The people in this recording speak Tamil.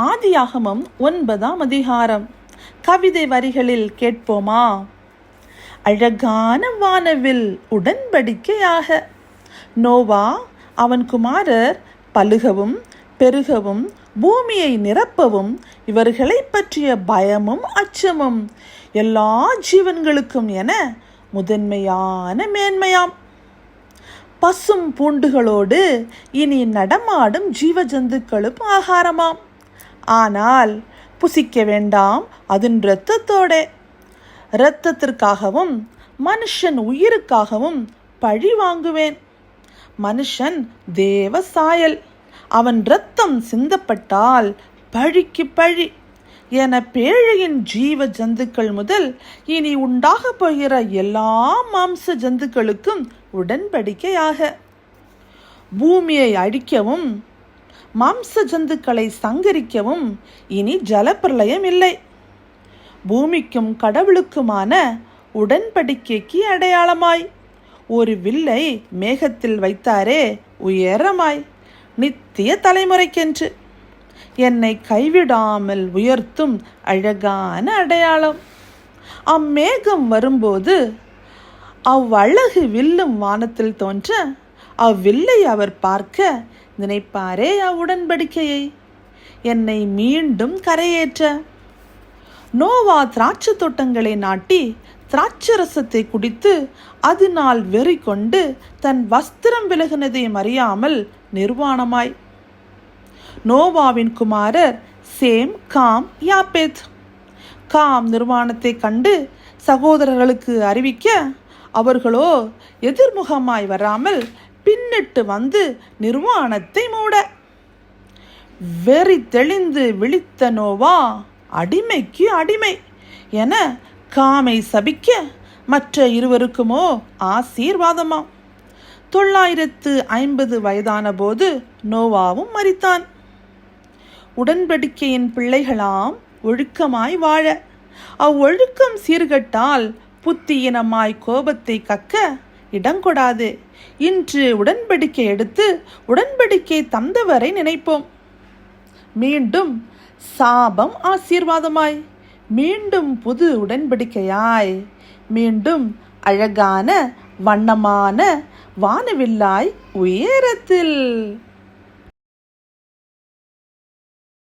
ஆதியாகமம் ஒன்பதாம் அதிகாரம். கவிதை வரிகளில் கேட்போமா? அழகான வானவில் உடன்படிக்கையாக. நோவா அவன் குமாரர் பழுகவும் பெருகவும் பூமியை நிரப்பவும் இவர்களை பற்றிய பயமும் அச்சமும் எல்லா ஜீவன்களுக்கும் என முதன்மையான மேன்மையாம். பசும் பூண்டுகளோடு இனி நடமாடும் ஜீவ ஜந்துக்களும் ஆகாரமாம். ஆனால் புசிக்க வேண்டாம் அதன் இரத்தத்தோட. இரத்தத்திற்காகவும் மனுஷன் உயிருக்காகவும் பழி வாங்குவேன். மனுஷன் தேவ சாயல் அவன் இரத்தம் சிந்தப்பட்டால் பழிக்கு பழி. என பேழையின் ஜீவ ஜந்துக்கள் முதல் இனி உண்டாக போகிற எல்லா மாம்ச ஜந்துக்களுக்கும் உடன்படிக்கையாக. பூமியை அழிக்கவும் மாம்ச ஜந்துக்களை சங்கரிக்கவும் இனி ஜலப்பிரளயம் இல்லை. பூமிக்கும் கடவுளுக்குமான உடன்படிக்கைக்கு அடையாளமாய். ஒரு வில்லை மேகத்தில் வைத்தாரே உயரமாய். நித்திய தலைமுறைக்கென்று. என்னை கைவிடாமல் உயர்த்தும் அழகான அடையாளம். அம்மேகம் வரும்போது அவ்வழகு வில்லும் வானத்தில் தோன்ற அவ்வில்லை அவர் பார்க்க நினைப்பாரே அவ்வுடன்படிக்கையை. என்னை மீண்டும் கரையேற்ற. நோவா திராட்சை தோட்டங்களை நாட்டி திராட்சரசத்தை குடித்து அதனால் வெறி கொண்டு தன் வஸ்திரம் விலகினதையும் அறியாமல் நிர்வாணமாய். நோவாவின் குமாரர் சேம் காம் யாபேத் காம் நிர்வாணத்தை கண்டு சகோதரர்களுக்கு அறிவிக்க அவர்களோ எதிர்முகமாய் வராமல் பின்னிட்டு வந்து நிர்வாணத்தை மூட. வெறி தெளிந்து விழித்த நோவா அடிமைக்கு அடிமை என காமை சபிக்க மற்ற இருவருக்குமோ ஆசீர்வாதமாம் தொள்ளாயிரத்து ஐம்பது வயதான போது நோவாவும் மறித்தான் உடன்படிக்கையின் பிள்ளைகளாம் ஒழுக்கமாய் வாழ. அவ்வொழுக்கம் சீர்கட்டால் புத்தியினமாய் கோபத்தை கக்க இடங்கொடாது. இன்று உடன்படிக்கை எடுத்து உடன்படிக்கை தந்தவரை நினைப்போம். மீண்டும் சாபம் ஆசீர்வாதமாய். மீண்டும் புது உடன்படிக்கையாய். மீண்டும் அழகான வண்ணமான வானவில்லாய் உயரத்தில்.